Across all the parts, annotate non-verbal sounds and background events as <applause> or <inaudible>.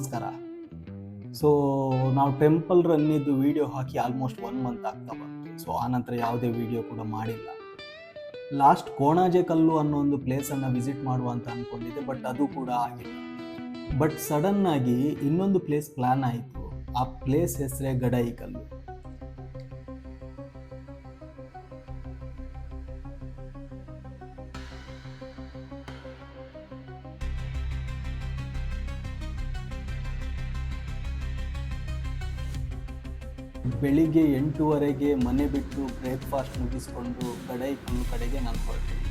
ನಮಸ್ಕಾರ. ಸೊ ನಾವು ಟೆಂಪಲ್ ರನ್ನಿದ್ದು ವಿಡಿಯೋ ಹಾಕಿ ಆಲ್ಮೋಸ್ಟ್ ಒನ್ ಮಂತ್ ಆಗ್ತಾ ಬಂತು. ಸೊ ಆನಂತರ ಯಾವುದೇ ವಿಡಿಯೋ ಕೂಡ ಮಾಡಿಲ್ಲ. ಲಾಸ್ಟ್ ಕೋಣಾಜೆ ಕಲ್ಲು ಅನ್ನೋ ಒಂದು ಪ್ಲೇಸನ್ನು ವಿಸಿಟ್ ಮಾಡುವ ಅಂತ ಅಂದ್ಕೊಂಡಿದ್ದೆ ಬಟ್ ಅದು ಕೂಡ ಆಗಿಲ್ಲ. ಬಟ್ ಸಡನ್ನಾಗಿ ಇನ್ನೊಂದು ಪ್ಲೇಸ್ ಪ್ಲಾನ್ ಆಯಿತು. ಆ ಪ್ಲೇಸ್ ಹೆಸರೇ ಗಡಾಯಿ ಕಲ್ಲು. ಬೆಳಿಗ್ಗೆ ಎಂಟೂವರೆಗೆ ಮನೆ ಬಿಟ್ಟು ಬ್ರೇಕ್ಫಾಸ್ಟ್ ಮುಗಿಸ್ಕೊಂಡು ಕಡೆ ಕಣ್ಣು ಕಡೆಗೆ ನಾನು ಹೊರಟೆ.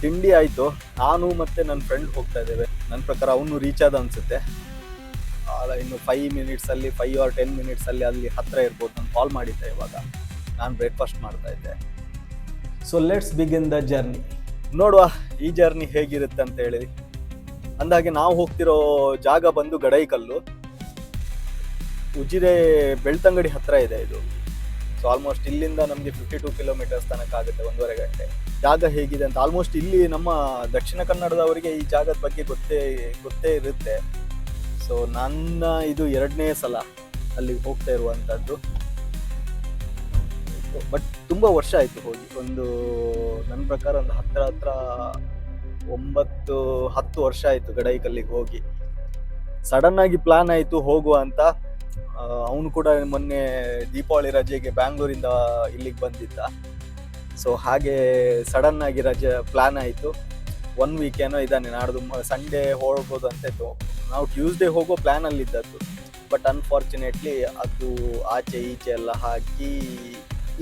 ತಿಂಡಿ ಆಯಿತು. ನಾನು ಮತ್ತೆ ನನ್ನ ಫ್ರೆಂಡ್ ಹೋಗ್ತಾ ಇದ್ದೇವೆ. ನನ್ನ ಪ್ರಕಾರ ಅವನು ರೀಚ್ ಆದ ಅನ್ಸುತ್ತೆ. ಇನ್ನು ಫೈವ್ ಮಿನಿಟ್ಸಲ್ಲಿ ಫೈವ್ ಆರ್ ಟೆನ್ ಮಿನಿಟ್ಸಲ್ಲಿ ಅಲ್ಲಿ ಹತ್ತಿರ ಇರ್ಬೋದು. ನಾನು ಕಾಲ್ ಮಾಡಿದ್ದೆ ಇವಾಗ. ನಾನು ಬ್ರೇಕ್ಫಾಸ್ಟ್ ಮಾಡ್ತಾ ಇದ್ದೆ. So let's begin the journey ನೋಡುವ ಈ ಜರ್ನಿ ಹೇಗಿರುತ್ತೆ ಅಂತ ಹೇಳಿ. ಅಂದಾಗೆ ನಾವು ಹೋಗ್ತಿರೋ ಜಾಗ ಬಂದು ಗಡೈಕಲ್ಲು. ಉಜಿರೆ ಬೆಳ್ತಂಗಡಿ ಹತ್ರ ಇದೆ ಇದು. ಸೊ ಆಲ್ಮೋಸ್ಟ್ ಇಲ್ಲಿಂದ ನಮಗೆ ಫಿಫ್ಟಿ ಟೂ ಕಿಲೋಮೀಟರ್ಸ್ ತನಕ ಆಗುತ್ತೆ ಒಂದೂವರೆ ಗಂಟೆ. ಜಾಗ ಹೇಗಿದೆ ಅಂತ ಆಲ್ಮೋಸ್ಟ್ ಇಲ್ಲಿ ನಮ್ಮ ದಕ್ಷಿಣ ಕನ್ನಡದವರಿಗೆ ಈ ಜಾಗದ ಬಗ್ಗೆ ಗೊತ್ತೇ ಗೊತ್ತೇ ಇರುತ್ತೆ. ಸೊ ನನ್ನ ಇದು ಎರಡನೇ ಸಲ ಅಲ್ಲಿಗೆ ಹೋಗ್ತಾ ಇರುವಂಥದ್ದು ಬಟ್ ತುಂಬ ವರ್ಷ ಆಯಿತು ಹೋಗಿ. ಒಂದು ನನ್ನ ಪ್ರಕಾರ ಒಂದು ಹತ್ತಿರ ಹತ್ರ ಒಂಬತ್ತು, ಹತ್ತು ವರ್ಷ ಆಯಿತು ಗಡೈಕಲ್ಲಿಗೆ ಹೋಗಿ. ಸಡನ್ ಆಗಿ ಪ್ಲಾನ್ ಆಯಿತು ಹೋಗುವ ಅಂತ. ಅವನು ಕೂಡ ಮೊನ್ನೆ ದೀಪಾವಳಿ ರಜೆಗೆ ಬ್ಯಾಂಗ್ಳೂರಿಂದ ಇಲ್ಲಿಗೆ ಬಂದಿದ್ದ. ಸೊ ಹಾಗೆ ಸಡನ್ ಆಗಿ ರಜೆ ಪ್ಲಾನ್ ಆಯಿತು. ಒನ್ ವೀಕ್ ಏನೋ ಇದ್ದಾನೆ ನಾಡ್ದು ಸಂಡೇ ಹೋಗ್ಬೋದು ಅಂತ ಇತ್ತು. ನಾವು ಟ್ಯೂಸ್ಡೇ ಹೋಗೋ ಪ್ಲ್ಯಾನಲ್ಲಿದ್ದದ್ದು ಬಟ್ ಅನ್ಫಾರ್ಚುನೇಟ್ಲಿ ಅದು ಆಚೆ ಈಚೆ ಎಲ್ಲ ಹಾಕಿ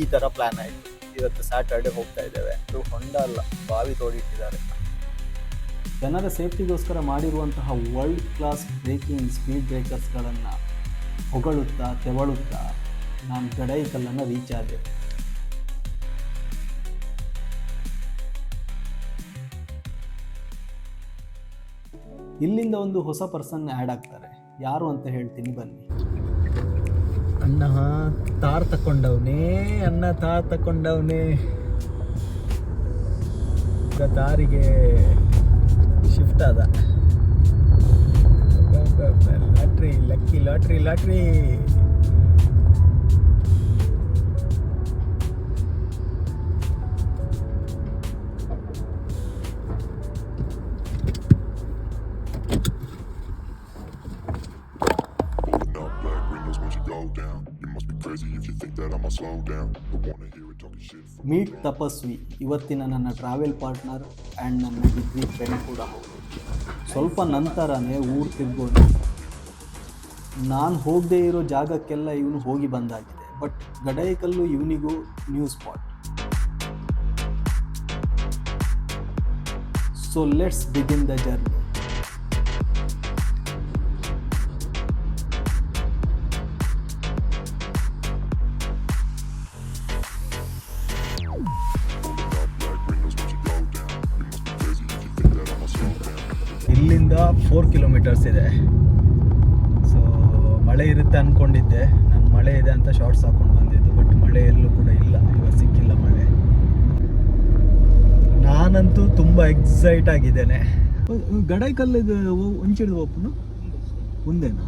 ಈ ಥರ ಪ್ಲ್ಯಾನ್ ಆಯಿತು. ಇವತ್ತು ಸ್ಯಾಟರ್ಡೆ ಹೋಗ್ತಾ ಇದ್ದೇವೆ. ಇದು ಹೊಂಡ ಅಲ್ಲ, ಬಾವಿ ತೋಡಿಟ್ಟಿದ್ದಾರೆ. ಜನರ ಸೇಫ್ಟಿಗೋಸ್ಕರ ಮಾಡಿರುವಂತಹ ವರ್ಲ್ಡ್ ಕ್ಲಾಸ್ ಬ್ರೇಕಿಂಗ್ ಸ್ಪೀಡ್ ಬ್ರೇಕರ್ಸ್ಗಳನ್ನು ಹೊಗಳುತ್ತಾ, ತೆವಳುತ್ತಾ ನಾನು ಗಡೈಕಲ್ಲನ್ನು ರೀಚ್ ಆದೆ. ಇಲ್ಲಿಂದ ಒಂದು ಹೊಸ ಪರ್ಸನ್ ಆ್ಯಡ್ ಆಗ್ತಾರೆ. ಯಾರು ಅಂತ ಹೇಳ್ತೀನಿ ಬನ್ನಿ. ಅಣ್ಣ ತಾರ್ ತಕೊಂಡವನೇ ಅಣ್ಣ ತಾರ್ ತಕೊಂಡವನೇ ಈಗ ತಾರಿಗೆ ಶಿಫ್ಟ್ ಆದ. Lottery lucky lottery lottery meet Tapasvi ಇವತ್ತಿನ ನನ್ನ ಟ್ರಾವೆಲ್ ಪಾರ್ಟ್ನರ್ ಆ್ಯಂಡ್ ನನ್ನ ಡಿಗ್ರಿ ಫ್ರೆಂಡ್ ಕೂಡ. ಹೌದು ಸ್ವಲ್ಪ ನಂತರನೇ ಊರು ತಿರ್ಗೋಣ. ನಾನು ಹೋಗದೇ ಇರೋ ಜಾಗಕ್ಕೆಲ್ಲ ಇವನು ಹೋಗಿ ಬಂದಾಗಿದೆ. But Gadaikallu ಇವನಿಗೂ new spot so let's begin the journey ಇಲ್ಲಿಂದ ಫೋರ್ ಕಿಲೋಮೀಟರ್ಸ್ ಇದೆ. ಸೊ ಮಳೆ ಇರುತ್ತೆ ಅಂದ್ಕೊಂಡಿದ್ದೆ ನಾನು ಮಳೆ ಇದೆ ಅಂತ ಶಾರ್ಟ್ಸ್ ಹಾಕೊಂಡು ಬಂದಿದ್ದು ಬಟ್ ಮಳೆ ಎಲ್ಲೂ ಕೂಡ ಇಲ್ಲ. ಇವಾಗ ಸಿಕ್ಕಿಲ್ಲ ಮಳೆ. ನಾನಂತೂ ತುಂಬ ಎಕ್ಸೈಟ್ ಆಗಿದ್ದೇನೆ. ಗಡೈಕಲ್ಲಿದು ಒಂಚಿಡ್ದು ಓಪನು? ಮುಂದೆನಾ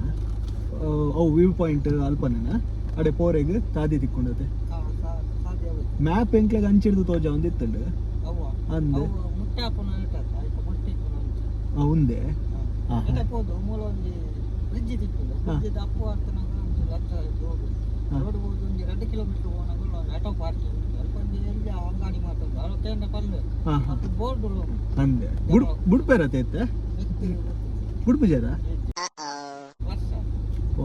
ಅವು ವ್ಯೂ ಪಾಯಿಂಟ್ ಅಲ್ಪನೇನಾ? ಅಡೆ ಪೋರೆಗೆ ತಾದಿ ತಿಕ್ಕೊಂಡತೆ. ಮ್ಯಾಪ್ ಎಂಕ್ಲಾಗ ಅಂಚಿಡ್ದು ತೋಜ ಒಂದಿತ್ತಂಡು ಅಂದೆ. ಉಂದೆ. ಹೋದ ಮೂಲ ಒಂದು ಬ್ರಿಡ್ಜ್ ಇತ್ತು ಬ್ರಿಡ್ಜ್ ಅಪ್ಪು ಅರ್ತನ ರೋಡ್ ಹೋದ ಒಂದು ಎರಡು ಕಿಲೋಮೀಟರ್ ಹೋದಾಗ ಒಂದು ಆಟೋ ಪಾರ್ಕಿಂಗ್ ಅಲ್ಪೊಂದು ಆ ಅಂಗಾಡಿ ಮಾತಾಡ್ದು? ಅರವತ್ತೇಂಡ ಬಂದು. ಅದು ಬೋರ್ಡ್ ಬಂದೆ ಬುಡ್ಪೇರ ತೇತ ವರ್ಷ.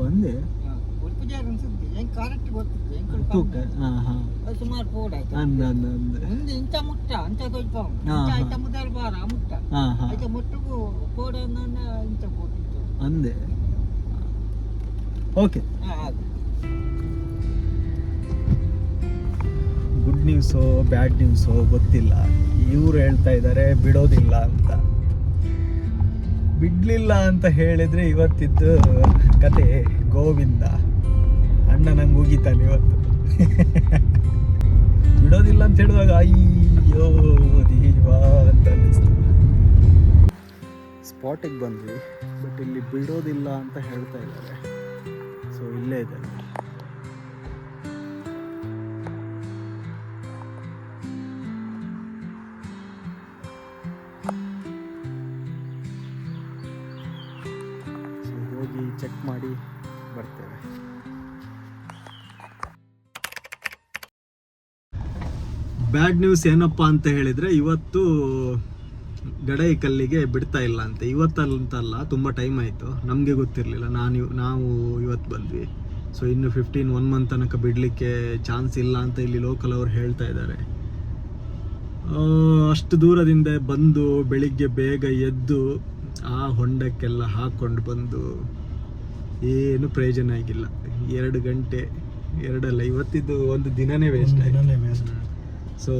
ಒಂದೇ ಹಾ ಅನ್ಸುತ್ತೆ. ಕರೆಕ್ಟ್ ಗೊತ್ತಿತ್ತು ತೂಕ ಹಾಂ ಹಾಂ. ಅದು ಸುಮಾರು ಬೋರ್ಡ್ ಆಯ್ತು. ಅಂದ ಅಂದ ಅಂದೆ. ಮುಂದೆ ಇಂಥ ಮುಟ್ಟ ಅಂಥ ದೊಡ್ಡ. ಐತ ಮುದ್ದಾರ ಬಾರ ಮುಟ್ಟ. ಹಾ ಹಾಂ. ಐತ ಮುಟ್ಟಗೂ ಬೋರ್ಡ್ ಅನ್ನ ಇಂಥ ಅಂದೆ. ಓಕೆ. ಹಾ ಅದು ಗುಡ್ ನ್ಯೂಸೋ ಬ್ಯಾಡ್ ನ್ಯೂಸೋ ಗೊತ್ತಿಲ್ಲ. ಇವ್ರು ಹೇಳ್ತಾ ಇದ್ದಾರೆ ಬಿಡೋದಿಲ್ಲ ಅಂತ. ಬಿಡ್ಲಿಲ್ಲ ಅಂತ ಹೇಳಿದ್ರೆ ಇವತ್ತಿದ್ದು ಕತೆ ಗೋವಿಂದ. ಅಣ್ಣ ನಂಗೆ ಹೋಗಿತಾನೆ ಇವತ್ತು. ಬಿಡೋದಿಲ್ಲ ಅಂತ ಹೇಳಿದಾಗ ಅಯ್ಯೋ ಅಂತ ಅನ್ನಿಸ್ತು. ಸ್ಪಾಟಿಗೆ ಬಂದ್ವಿ ಬಟ್ ಇಲ್ಲಿ ಬಿಡೋದಿಲ್ಲ ಅಂತ ಹೇಳ್ತಾ ಇದ್ದಾರೆ. ಸೊ ಇಲ್ಲೇ ಇದೆ ಬ್ಯಾಡ್ ನ್ಯೂಸ್ ಏನಪ್ಪ ಅಂತ ಹೇಳಿದರೆ ಇವತ್ತು ಗಡೈ ಕಲ್ಲಿಗೆ ಬಿಡ್ತಾ ಇಲ್ಲ ಅಂತ. ಇವತ್ತಲ್ಲಂತಲ್ಲ ತುಂಬ ಟೈಮ್ ಆಯಿತು. ನಮಗೆ ಗೊತ್ತಿರಲಿಲ್ಲ. ನಾನು ನಾವು ಇವತ್ತು ಬಂದ್ವಿ. ಸೊ ಇನ್ನು ಫಿಫ್ಟೀನ್ ಒನ್ ಮಂತ್ ತನಕ ಬಿಡಲಿಕ್ಕೆ ಚಾನ್ಸ್ ಇಲ್ಲ ಅಂತ ಇಲ್ಲಿ ಲೋಕಲ್ ಅವ್ರು ಹೇಳ್ತಾ ಇದ್ದಾರೆ. ಅಷ್ಟು ದೂರದಿಂದ ಬಂದು ಬೆಳಿಗ್ಗೆ ಬೇಗ ಎದ್ದು ಆ ಹೊಂಡಕ್ಕೆಲ್ಲ ಹಾಕ್ಕೊಂಡು ಬಂದು ಏನು ಪ್ರಯೋಜನ ಆಗಿಲ್ಲ. ಎರಡು ಗಂಟೆ, ಎರಡಲ್ಲ, ಇವತ್ತಿದ್ದು ಒಂದು ದಿನನೇ ವೇಸ್ಟ್ ಆಯ್ತು. ಸೊ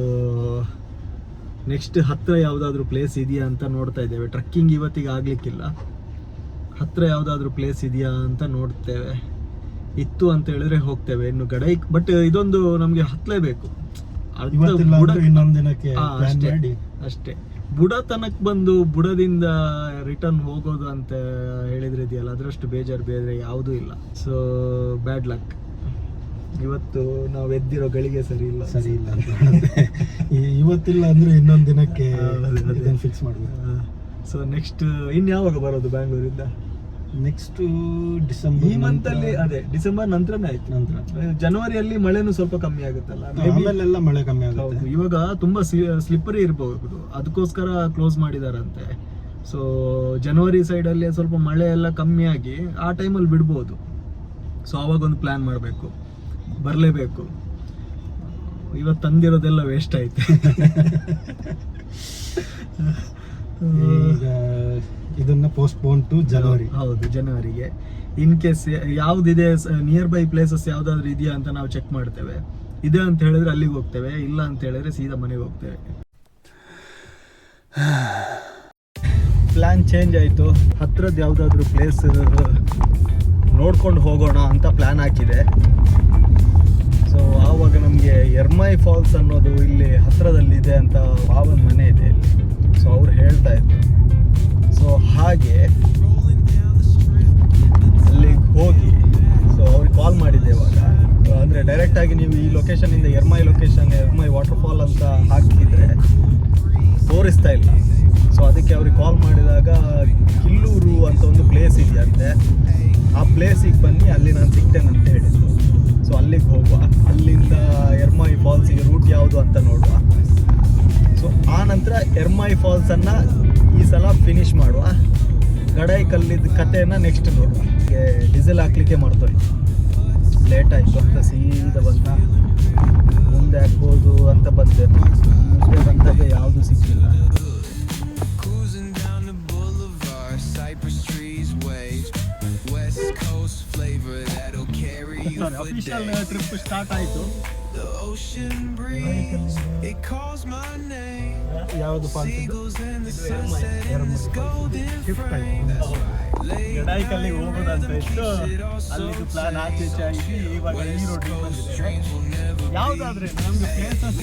ನೆಕ್ಸ್ಟ್ ಹತ್ತಿರ ಯಾವುದಾದ್ರೂ ಪ್ಲೇಸ್ ಇದೆಯಾ ಅಂತ ನೋಡ್ತಾ ಇದ್ದೇವೆ. ಟ್ರಕ್ಕಿಂಗ್ ಇವತ್ತಿಗೆ ಆಗಲಿಕ್ಕಿಲ್ಲ. ಹತ್ತಿರ ಯಾವುದಾದ್ರೂ ಪ್ಲೇಸ್ ಇದೆಯಾ ಅಂತ ನೋಡ್ತೇವೆ. ಇತ್ತು ಅಂತ ಹೇಳಿದ್ರೆ ಹೋಗ್ತೇವೆ. ಇನ್ನು ಗಡೈಕ್ ಬಟ್ ಇದೊಂದು ನಮಗೆ ಹತ್ತಲೇಬೇಕು ಅಷ್ಟೇ. ಅಷ್ಟೇ. ಬುಡ ತನಕ ಬಂದು ಬುಡದಿಂದ ರಿಟರ್ನ್ ಹೋಗೋದು ಅಂತ ಹೇಳಿದ್ರೆ ಇದೆಯಲ್ಲ ಅದರಷ್ಟು ಬೇಜಾರು ಬೇರೆ ಯಾವುದೂ ಇಲ್ಲ. ಸೊ ಬ್ಯಾಡ್ ಲಕ್ ಇವತ್ತು ನಾವು ಎದ್ದಿರೋ ಗಳಿಗೆ ಸರಿ ಇಲ್ಲ. ಸರಿ ಇಲ್ಲ ಅಂತ ಈ- ಇವತ್ತಿಲ್ಲ ಅಂದ್ರೆ ಇನ್ನೊಂದು ದಿನಕ್ಕೆ. ಇದನ್ನ ಫಿಕ್ಸ್ ಮಾಡ್ಬೇಕು. ಸೊ ನೆಕ್ಸ್ಟ್ ಇನ್ ಯಾವಾಗ ಬರೋದು ಬ್ಯಾಂಗ್ಳೂರಿಂದ ನೆಕ್ಸ್ಟ್ ಡಿಸೆಂಬರ್ ಈ ಮಂತ್ ಅಲ್ಲಿ ಅದೇ ಡಿಸೆಂಬರ್ ನಂತರನೇ ಆಯ್ತು. ನಂತರ. ಜನವರಿಯಲ್ಲಿ ಮಳೆನೂ ಸ್ವಲ್ಪ ಕಮ್ಮಿ ಆಗುತ್ತಲ್ಲ? ಆಮೇಲೆಲ್ಲ ಮಳೆ ಕಮ್ಮಿ ಆಗುತ್ತೆ. ಇವಾಗ ತುಂಬಾ ಸ್ಲಿಪ್ಪರಿ ಇರಬಹುದು ಅದಕ್ಕೋಸ್ಕರ ಕ್ಲೋಸ್ ಮಾಡಿದಾರಂತೆ. ಸೊ ಜನವರಿ ಸೈಡಲ್ಲಿ ಸ್ವಲ್ಪ ಮಳೆ ಎಲ್ಲ ಕಮ್ಮಿ ಆಗಿ ಆ ಟೈಮಲ್ಲಿ ಬಿಡ್ಬೋದು. ಸೊ ಅವಾಗ ಒಂದು ಪ್ಲಾನ್ ಮಾಡಬೇಕು. ಬರಲೇಬೇಕು. ಇವತ್ತು ತಂದಿರೋದೆಲ್ಲ ವೇಸ್ಟ್ ಆಯ್ತು. ಈಗ ಇದನ್ನ ಪೋಸ್ಟ್ಪೋನ್ ಟು ಜನವರಿ ಹೌದು ಜನವರಿಗೆ ಇನ್ ಕೇಸ್ ಯಾವ್ದಿದೆ ನಿಯರ್ ಬೈ ಪ್ಲೇಸಸ್ ಯಾವ್ದಾದ್ರು ಇದೆಯಾ ಅಂತ ನಾವು ಚೆಕ್ ಮಾಡ್ತೇವೆ. ಇದೆ ಅಂತ ಹೇಳಿದ್ರೆ ಅಲ್ಲಿಗೆ ಹೋಗ್ತೇವೆ ಇಲ್ಲ ಅಂತ ಹೇಳಿದ್ರೆ ಸೀದಾ ಮನೆಗೆ ಹೋಗ್ತೇವೆ. ಪ್ಲಾನ್ ಚೇಂಜ್ ಆಯಿತು. ಹತ್ರದ ಯಾವುದಾದ್ರೂ ಪ್ಲೇಸ್ ನೋಡ್ಕೊಂಡು ಹೋಗೋಣ ಅಂತ ಪ್ಲ್ಯಾನ್ ಹಾಕಿದೆ. ಸೊ ಆವಾಗ ನಮಗೆ ಎರ್ಮೈ ಫಾಲ್ಸ್ ಅನ್ನೋದು ಇಲ್ಲಿ ಹತ್ತಿರದಲ್ಲಿದೆ ಅಂತ ಭಾವನ ಮನೆ ಇದೆ. ಸೊ ಅವ್ರು ಹೇಳ್ತಾ ಇದ್ರು. ಸೊ ಹಾಗೆ ಅಲ್ಲಿಗೆ ಹೋಗಿ ಸೊ ಅವ್ರಿಗೆ ಕಾಲ್ ಮಾಡಿದ್ದೆ ಇವಾಗ. ಅಂದರೆ ಡೈರೆಕ್ಟಾಗಿ ನೀವು ಈ ಲೊಕೇಶನಿಂದ ಎರ್ಮೈ ಲೊಕೇಶನ್ ಎರ್ಮೈ ವಾಟರ್ಫಾಲ್ ಅಂತ ಹಾಕಿದರೆ ತೋರಿಸ್ತಾ ಇಲ್ಲ. ಸೊ ಅದಕ್ಕೆ ಅವ್ರಿಗೆ ಕಾಲ್ ಮಾಡಿದಾಗ ಕಿಲ್ಲೂರು ಅಂತ ಒಂದು ಪ್ಲೇಸ್ ಇದೆಯಂತೆ. ಆ ಪ್ಲೇಸಿಗೆ ಬನ್ನಿ, ಅಲ್ಲಿ ನಾನು ಸಿಗ್ತೇನೆ ಅಂತ ಹೇಳಿದ್ರು. ಸೊ ಅಲ್ಲಿಗೆ ಹೋಗುವ. ಅಲ್ಲಿಂದ ಎರ್ಮಾಯಿ ಫಾಲ್ಸಿಗೆ ರೂಟ್ ಯಾವುದು ಅಂತ ನೋಡುವ. ಸೊ ಆ ನಂತರ ಎರ್ಮಾಯಿ ಫಾಲ್ಸನ್ನು ಈ ಸಲ ಫಿನಿಶ್ ಮಾಡುವ. ಗಡಾಯಿ ಕಲ್ಲಿದ್ದ ಕಥೆಯನ್ನು ನೆಕ್ಸ್ಟ್ ನೋಡುವ. ಡೀಸೆಲ್ ಹಾಕ್ಲಿಕ್ಕೆ ಮರ್ತೋಯ್ತು ಲೇಟ್ ಆಯಿತು ಅಂತ ಸೀದಾ ಬಂದ. ಮುಂದೆ ಹಾಕ್ಬೋದು ಅಂತ ಬಂದೆ. ಮುಂದೆ ಬಂದಾಗ ಯಾವುದು ಸಿಕ್ಕಿಲ್ಲ this golden frame. That's right. Lay ಗಡಾಯಿಕಲ್ಲಿಗೆ ಹೋಗೋದಂತ ಇತ್ತು. ಅಲ್ಲಿದು ಪ್ಲಾನ್ ಆಚೆ ಈಚೆ ಆಗಿ ಇವಾಗ ಈ never ಯಾವುದಾದ್ರೆ ನಮಗೆ ಪ್ಲೇಸಸ್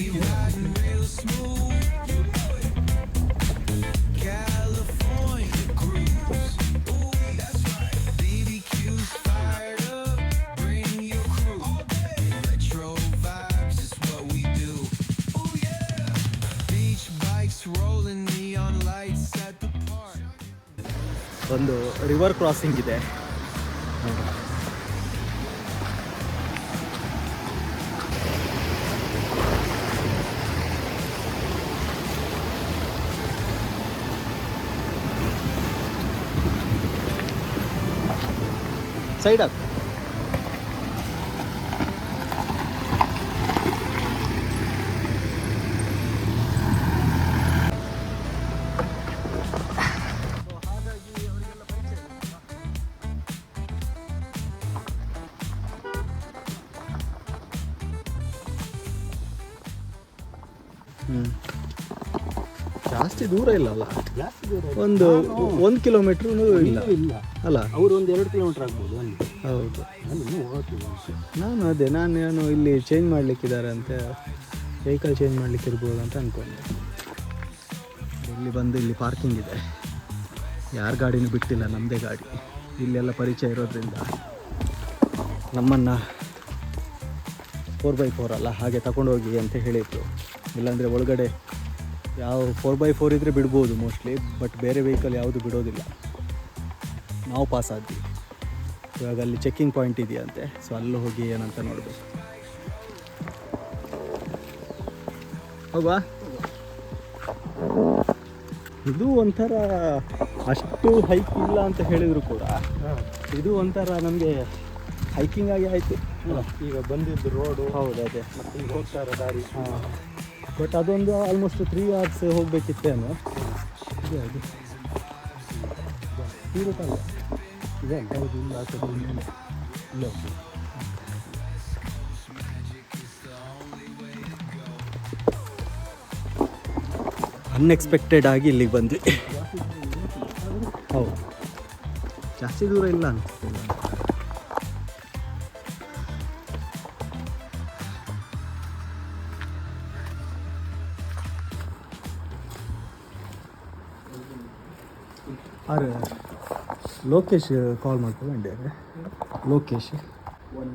ರಿವರ್ ಕ್ರಾಸಿಂಗ್ ಇದೆ. ಸೈಡ್ ಹಾಕು. ಜಾಸ್ತಿ ದೂರ ಇಲ್ಲಲ್ಲ ಜಾಸ್ತಿ ದೂರ ಇಲ್ಲ. ಒಂದು ನಾನು- ಒಂದು ಕಿಲೋಮೀಟ್ರ್ ಇಲ್ಲ. ಅಲ್ಲ? ಅವ್ರು ಒಂದು ಎರಡು ಕಿಲೋಮೀಟರ್ ಆಗ್ಬೋದು ಅಲ್ಲಿ. ಹೌದು. ನಾನು ಇನ್ನೂ ಹೋಗ್ತಿಲ್ಲ ನಾನು ಅದೇ ನಾನು ಇಲ್ಲಿ ಚೇಂಜ್ ಮಾಡ್ಲಿಕ್ಕಿದ್ದಾರೆ ಅಂತ ವೆಹಿಕಲ್ ಚೇಂಜ್ ಮಾಡ್ಲಿಕ್ಕೆ ಇರ್ಬೋದು ಅಂತ ಅಂದ್ಕೊಂಡೆ ಇಲ್ಲಿ ಬಂದು ಇಲ್ಲಿ ಪಾರ್ಕಿಂಗ್ ಇದೆ. ಯಾರ ಗಾಡಿನೂ ಬಿಟ್ಟಿಲ್ಲ ನಮ್ಮದೇ ಗಾಡಿ. ಇಲ್ಲೆಲ್ಲ ಪರಿಚಯ ಇರೋದ್ರಿಂದ ನಮ್ಮನ್ನು ಫೋರ್ ಬೈ ಫೋರ್ ಅಲ್ಲ ಹಾಗೆ ತಗೊಂಡೋಗಿ ಅಂತ ಹೇಳಿದ್ರು. ಇಲ್ಲಾಂದರೆ ಒಳಗಡೆ ಯಾವ ಫೋರ್ ಬೈ ಫೋರ್ ಇದ್ದರೆ ಬಿಡ್ಬೋದು ಮೋಸ್ಟ್ಲಿ ಬಟ್ ಬೇರೆ ವೆಹಿಕಲ್ ಯಾವುದು ಬಿಡೋದಿಲ್ಲ. ನಾವು ಪಾಸ್ ಆದ್ವಿ. ಇವಾಗ ಅಲ್ಲಿ ಚೆಕ್ಕಿಂಗ್ ಪಾಯಿಂಟ್ ಇದೆಯಂತೆ. ಸೊ ಅಲ್ಲಿ ಹೋಗಿ ಏನಂತ ನೋಡಬೇಕು. ಹೋಗುವ? ಇದು ಒಂಥರ ಅಷ್ಟು ಹೈಕ್ ಇಲ್ಲ ಅಂತ ಹೇಳಿದ್ರು ಕೂಡ. ಇದು ಒಂಥರ ನಮಗೆ ಹೈಕಿಂಗ್ ಆಗಿ ಆಯಿತು. ಈಗ ಬಂದಿದ್ದು ರೋಡು ಹೌದು ಅದೇ. ಮತ್ತೆ ಹೋಗ್ತಾ ಇರೋ ದಾರಿ. ಬಟ್ ಅದೊಂದು ಆಲ್ಮೋಸ್ಟ್ ತ್ರೀ ಅವರ್ಸ್ ಹೋಗಬೇಕಿತ್ತೇನು ಇರುತ್ತಲ್ಲ? ಇದೆ ಹೌದು ಇಲ್ಲ ಅನ್ಎಕ್ಸ್ಪೆಕ್ಟೆಡ್ ಆಗಿ ಇಲ್ಲಿಗೆ ಬಂದ್ವಿ. ಹೌದು. ಜಾಸ್ತಿ ದೂರ ಇಲ್ಲ ಅನ್ಸುತ್ತಿಲ್ಲ ಲೋಕೇಶ್ ಕಾಲ್ ಮಾಡ್ಕೊಂಡೆ ಲೋಕೇಶ್ ಒನ್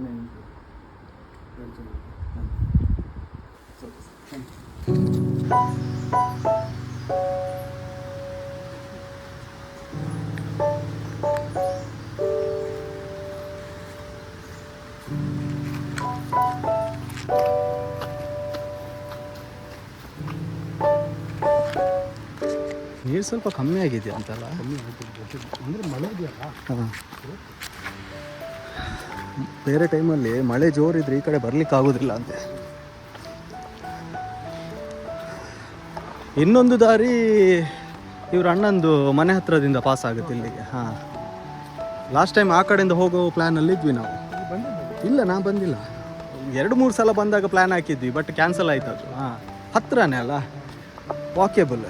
ನೀರು ಸ್ವಲ್ಪ ಕಮ್ಮಿ ಆಗಿದೆ ಅಂತಲ್ಲ? ಕಮ್ಮಿ ಅಂದರೆ ಮಳೆ ಇದೆಯಲ್ಲ? ಹಾಂ. ಬೇರೆ ಟೈಮಲ್ಲಿ ಮಳೆ ಜೋರಿದ್ರೆ ಈ ಕಡೆ ಬರ್ಲಿಕ್ಕೆ ಆಗೋದಿಲ್ಲ ಅಂತೆ. ಇನ್ನೊಂದು ದಾರಿ ಇವ್ರ ಅಣ್ಣಂದು ಮನೆ ಹತ್ರದಿಂದ ಪಾಸ್ ಆಗುತ್ತೆ ಇಲ್ಲಿಗೆ. ಹಾಂ. ಲಾಸ್ಟ್ ಟೈಮ್ ಆ ಕಡೆಯಿಂದ ಹೋಗೋ ಪ್ಲ್ಯಾನಲ್ಲಿ ಇದ್ವಿ ನಾವು. ಇಲ್ಲ ನಾ ಬಂದಿಲ್ಲ. ಎರಡು ಮೂರು ಸಲ ಬಂದಾಗ ಪ್ಲ್ಯಾನ್ ಹಾಕಿದ್ವಿ ಬಟ್ ಕ್ಯಾನ್ಸಲ್ ಆಯ್ತು ಅದು. ಹಾಂ. ಹತ್ರನೇ ಅಲ್ಲ? ವಾಕೇಬಲ್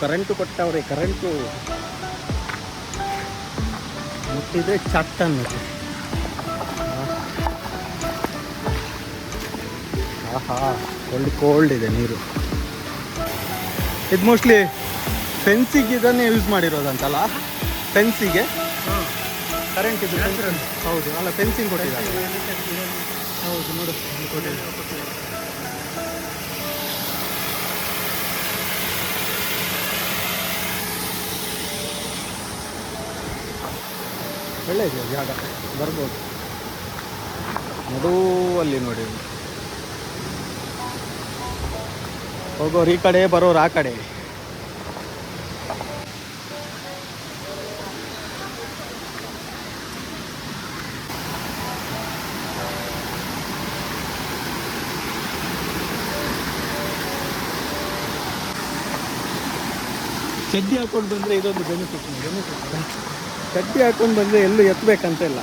ಕರೆಂಟು ಕೊಟ್ಟವ್ರೆ ಕರೆಂಟು ಮುಟ್ಟಿದ್ರೆ ಚಟ್ ಅನ್ನೋದು. ಆಹಾ ಕೋಲ್ಡ್ ಕೋಲ್ಡ್ ಇದೆ ನೀರು. ಇದು ಮೋಸ್ಟ್ಲಿ ಫೆನ್ಸಿಗೆ ಇದನ್ನೇ ಯೂಸ್ ಮಾಡಿರೋದಂತಲ್ಲ? ಫೆನ್ಸಿಗೆ ಕರೆಂಟ್ ಇದು ಹೌದು ಅಲ್ಲ ಫೆನ್ಸಿಂಗ್ ಕೊಟ್ಟಿದ್ದಾರೆ. ಹೌದು ನೋಡಿ ಕೊಟ್ಟಿದ್ದಾರೆ. ಒಳ್ಳೆ ಇದೆ ಜಾಗ. ಬರ್ಬೋದು. ನಡುವಲ್ಲಿ ನೋಡಿ. ಹೋಗೋರು ಈ ಕಡೆ ಬರೋರು ಆ ಕಡೆ. ಚಡ್ಡಿ ಹಾಕೊಂಡು ಬಂದರೆ ಇದೊಂದು ಬೆನಿಫಿಟ್ ಬೆನಿಫಿಟ್ ಚಡ್ಡಿ ಹಾಕೊಂಡು ಬಂದರೆ ಎಲ್ಲೂ ಎತ್ತಬೇಕಂತಿಲ್ಲ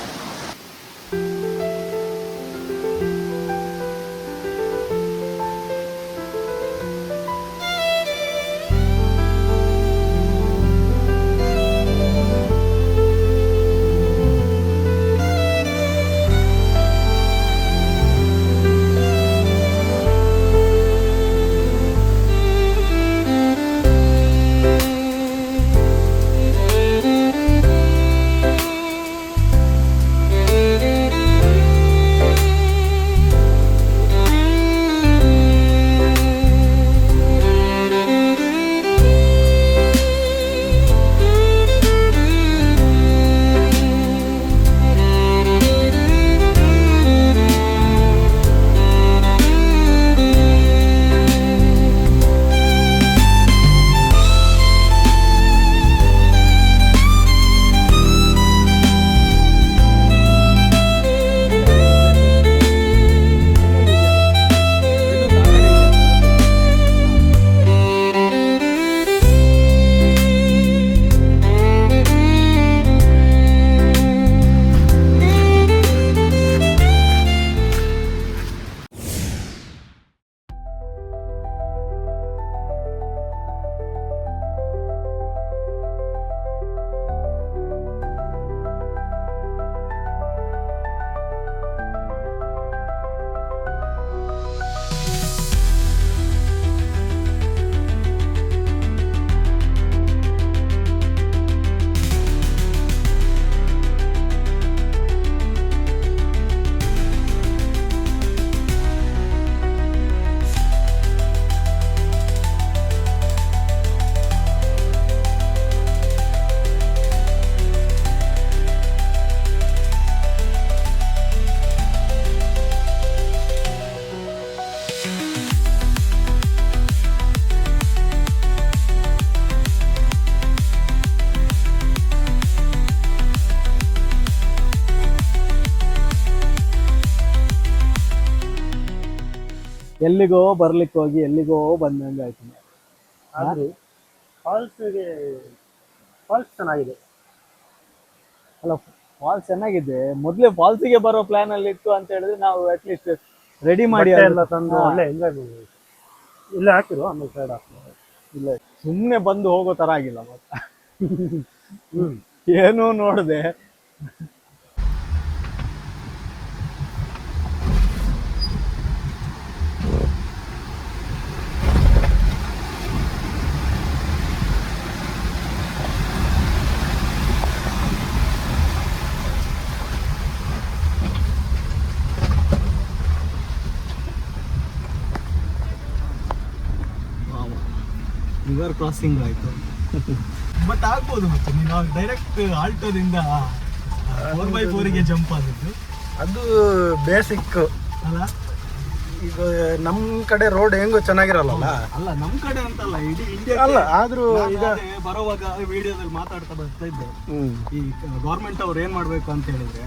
ಎಲ್ಲಿಗೋ ಬರ್ಲಿಕ್ಕೆ ಹೋಗಿ ಎಲ್ಲಿಗೋ ಬಂದಂಗೆ ಆಯ್ತು. ಆದ್ರೂ ಫಾಲ್ಸ್ಗೆ ಫಾಲ್ಸ್ ಚೆನ್ನಾಗಿದೆ. ಅಲ್ಲ ಫಾಲ್ಸ್ ಚೆನ್ನಾಗಿದೆ. ಮೊದಲೇ ಫಾಲ್ಸಿಗೆ ಬರೋ ಪ್ಲಾನ್ ಅಲ್ಲಿ ಇತ್ತು ಅಂತ ಹೇಳಿದ್ರೆ ನಾವು ಅಟ್ಲೀಸ್ಟ್ ರೆಡಿ ಮಾಡಿ ಎಲ್ಲ ತಂದು ಹಾ. ಒಳ್ಳೆ ಎಂಜಾಯ್ ಮಾಡ್ಬೋದು ಇಲ್ಲೇ ಹಾಕಿರು ಆಮೇಲೆ ಸೈಡ್ ಹಾಕ್ತಾರೆ. ಇಲ್ಲ ಸುಮ್ಮನೆ ಬಂದು ಹೋಗೋ ತರ ಆಗಿಲ್ಲ ಮತ್ತೆ. <laughs> ಏನೂ ನೋಡದೆ. ರಿವರ್ ಕ್ರಾಸಿಂಗ್ ಆಯ್ತು. ಬಟ್ ಆಗ್ಬೋದು ಮತ್ತೆ. ನೀವು ಡೈರೆಕ್ಟ್ ಆಲ್ಟೋದಿಂದ ಫೋರ್ ಬೈ ಫೋರಿಗೆ ಜಂಪ್ ಆಗಿದ್ದು ಅದು ಬೇಸಿಕ್ ಅಲ್ಲ? ಈಗ ನಮ್ ಕಡೆ ರೋಡ್ ಹೆಂಗು ಚೆನ್ನಾಗಿರಲ್ಲ ಅಲ್ಲ ನಮ್ ಕಡೆ ಅಂತಲ್ಲ ಇಡೀ ಇಂಡಿಯಾ ಅಲ್ಲ ಆದ್ರೂ ಈಗ ಬರೋವಾಗ ವಿಡಿಯೋದಲ್ಲಿ ಮಾತಾಡ್ತಾ ಬರ್ತಾ ಇದ್ದೆ. ಈ ಗೌರ್ಮೆಂಟ್ ಅವ್ರು ಏನ್ ಮಾಡ್ಬೇಕು ಅಂತ ಹೇಳಿದ್ರೆ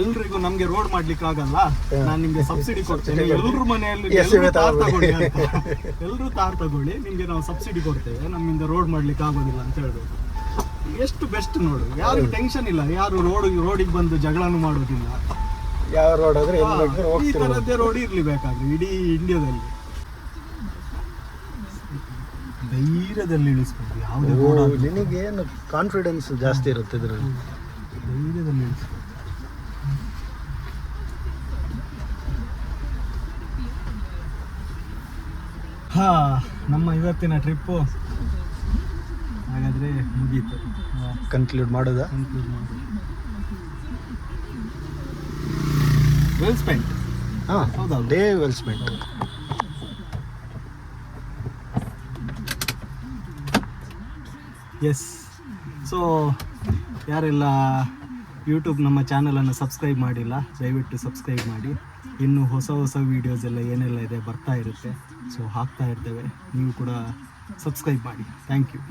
ಎಲ್ರಿಗೂ ನಮ್ಗೆ ರೋಡ್ ಮಾಡ್ಲಿಕ್ಕೆ ಆಗಲ್ಲ ನಾನು ನಿಮ್ಗೆ ಸಬ್ಸಿಡಿ ಕೊಡ್ತೇನೆ. ಎಲ್ರ ಮನೆಯಲ್ಲಿ ತಾರ್ ತಗೊಳ್ಳಿ ಎಲ್ಲರೂ ಎಲ್ರೂ ತಾರ್ ತಗೊಳ್ಳಿ ನಿಮ್ಗೆ ನಾವು ಸಬ್ಸಿಡಿ ಕೊಡ್ತೇವೆ. ನಮ್ಮಿಂದ ರೋಡ್ ಮಾಡ್ಲಿಕ್ಕೆ ಆಗೋದಿಲ್ಲ ಅಂತ ಹೇಳ್ಬೇಕು ಎಷ್ಟು ಬೆಸ್ಟ್ ನೋಡು. ಯಾರು ಟೆನ್ಷನ್ ಇಲ್ಲ. ಯಾರು ರೋಡ್ ರೋಡಿಗೆ ಬಂದು ಜಗಳನೂ ಮಾಡೋದಿಲ್ಲ. ಯಾವ ರೋಡ್ ಆದ್ರೆ ಎಲ್ಲಿ ಬೇಕಾದ್ರೂ ಈ ಹೋಗ್ತಿರ್ಬೋದು. ತರದ್ದೇ ರೋಡ್ ಇರ್ಲಿ ಬೇಕಾದ್ರೆ ಇಡೀ ಇಂಡಿಯಾದಲ್ಲಿ ಧೈರ್ಯದಲ್ಲಿ ಇಳಿಸ್ಬೋದು ಯಾವುದೇ ರೋಡ್ ನಿನಗೆ ನಿನಗೇನು ಕಾನ್ಫಿಡೆನ್ಸ್ ಜಾಸ್ತಿ ಇರುತ್ತೆ ಇದರಲ್ಲಿ? ಧೈರ್ಯದಲ್ಲಿ ಇಳಿಸ್ಬೋದು ಹಾ ನಮ್ಮ ಇವತ್ತಿನ ಟ್ರಿಪ್ಪು ಹಾಗಾದ್ರೆ ಮುಗೀತು. ಕನ್ಕ್ಲೂಡ್ ಮಾಡೋದಾ? ಕನ್ಕ್ಲೂಡ್ ಮಾಡಿ ವೆಲ್ ಸ್ಪೆಂಟ್ ಹಾಂ ಹೌದಾ? Day well spent yes so ಯಾರೆಲ್ಲ ಯೂಟ್ಯೂಬ್ ನಮ್ಮ ಚಾನಲನ್ನು ಸಬ್ಸ್ಕ್ರೈಬ್ ಮಾಡಿಲ್ಲ ದಯವಿಟ್ಟು ಸಬ್ಸ್ಕ್ರೈಬ್ ಮಾಡಿ. ಇನ್ನು ಹೊಸ ಹೊಸ ವೀಡಿಯೋಸ್ ಎಲ್ಲ ಏನೆಲ್ಲ ಇದೆ ಬರ್ತಾ ಇರುತ್ತೆ. ಸೊ ಹಾಕ್ತಾ ಇರ್ತೇವೆ. ನೀವು ಕೂಡ ಸಬ್ಸ್ಕ್ರೈಬ್ ಮಾಡಿ. Thank you